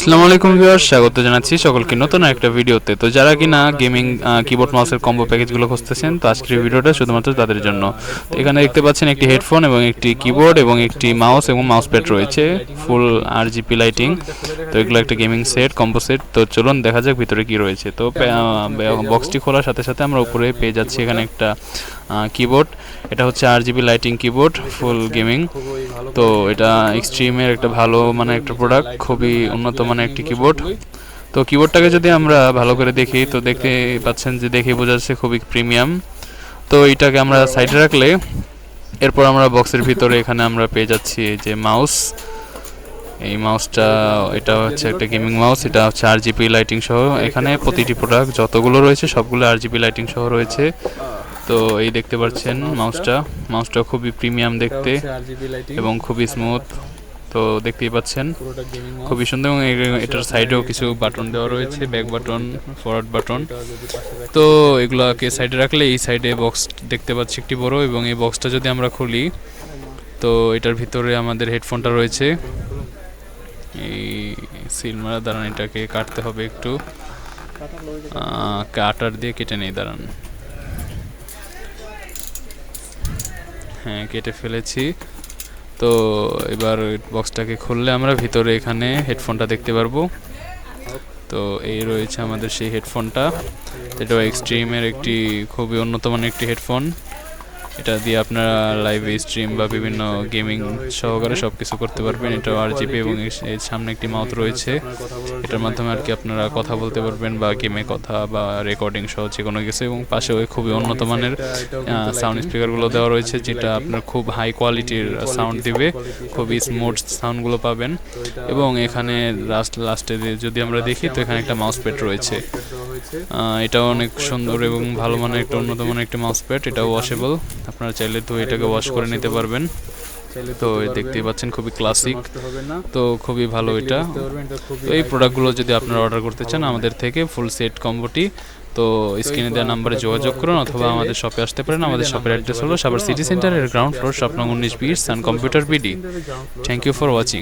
আসসালামু আলাইকুম ভিউয়ার্স, স্বাগত জানাচ্ছি সকলকে নতুন একটা ভিডিওতে। তো যারা কিনা গেমিং কিবোর্ড মাউসের কম্বো প্যাকেজগুলো খুঁজতেছেন, তো আজকের ভিডিওটা শুধুমাত্র তাদের জন্য। তো এখানে দেখতে পাচ্ছেন একটি হেডফোন এবং একটি কিবোর্ড এবং একটি মাউস এবং মাউস প্যাড রয়েছে ফুল আর জিপি লাইটিং তো এগুলো একটা গেমিং সেট কম্বো সেট তো চলুন দেখা যাক ভিতরে কি রয়েছে। তো বক্সটি খোলার সাথে সাথে আমরা উপরে পেয়ে যাচ্ছি এখানে একটা কিবোর্ড এটা হচ্ছে R G B lighting keyboard full gaming তো এটা এক্সট্রিমের একটা ভালো মানে একটা প্রোডাক্ট খুবই উন্নত মানের একটি কিবোর্ড তো কিবোর্ডটাকে যদি আমরা ভালো করে দেখি, তো দেখতে পাচ্ছেন যে দেখে বোঝা যাচ্ছে খুবই প্রিমিয়াম তো এটাকে আমরা সাইডে রাখলে, এরপর আমরা বক্সের ভিতরে এখানে আমরা পেয়ে যাচ্ছি যে মাউস এই মাউসটা এটা হচ্ছে একটা গেমিং মাউস এটা হচ্ছে আর জিপি লাইটিং সহ। এখানে প্রতিটি প্রোডাক্ট যতগুলো রয়েছে, সবগুলো আর জিপি লাইটিং সহ রয়েছে। তো এই দেখতে পাচ্ছেন মাউসটা। মাউসটা খুবই প্রিমিয়াম দেখতে এবং খুবই স্মুথ তো দেখতেই পাচ্ছেন, খুবই সুন্দর এবং এটার সাইডেও কিছু বাটন দেওয়া রয়েছে ব্যাক বাটন ফরওয়ার্ড বাটন তো এগুলাকে সাইডে রাখলে এই সাইডে বক্স দেখতে পাচ্ছি একটি বড় এবং এই বক্সটা যদি আমরা খুলি, তো এটার ভিতরে আমাদের হেডফোনটা রয়েছে। এই সিল মারা, দাঁড়ান এটাকে কাটতে হবে একটু। কাটার দিয়ে কেটে নেই, দাঁড়ান। হ্যাঁ কেটে ফেলেছি। তো এবার বক্সটাকে খুললে আমরা ভিতরে এখানে হেডফোনটা দেখতে পারব। তো এই রয়েছে আমাদের সেই হেডফোনটা এটাও এক্সট্রিমের একটি, খুবই মানের একটি হেডফোন এটা দিয়ে আপনারা লাইভ স্ট্রিম বা বিভিন্ন গেমিং সহকারে সব কিছু করতে পারবেন। এটা আর জিপি এবং এর- সামনে একটি মাউথ রয়েছে। এটার মাধ্যমে আর কি আপনারা কথা বলতে পারবেন বা গেমে কথা বা রেকর্ডিং সহ যে কোনো কিছু এবং পাশেও খুবই উন্নত মানের সাউন্ড স্পিকারগুলো দেওয়া রয়েছে যেটা আপনার খুব হাই কোয়ালিটির সাউন্ড দিবে। খুবই স্মুথ সাউন্ডগুলো পাবেন। এবং এখানে লাস্ট লাস্টে যদি আমরা দেখি তো এখানে একটা মাউস প্যাড রয়েছে। এটাও অনেক সুন্দর এবং ভালো মানের একটা উন্নত মানের একটা মাউস প্যাড এটাও ওয়াশেবল আপনারা চাইলে তো এটাকে ওয়াশ করে নিতে পারবেন। তো দেখতেই পাচ্ছেন খুবই ক্লাসিক তো খুবই ভালো এটা। তো এই প্রোডাক্টগুলো যদি আপনারা অর্ডার করতে চান আমাদের থেকে ফুল সেট কম্বোটি তো স্ক্রিনে দেওয়া নাম্বারে যোগাযোগ করুন অথবা আমাদের শপে আসতে পারেন। আমাদের শপের অ্যাড্রেস হলো সাবার সিটি সেন্টারের গ্রাউন্ড ফ্লোর শপ নং উনিশ বিশ Sun Computer BD thank you for watching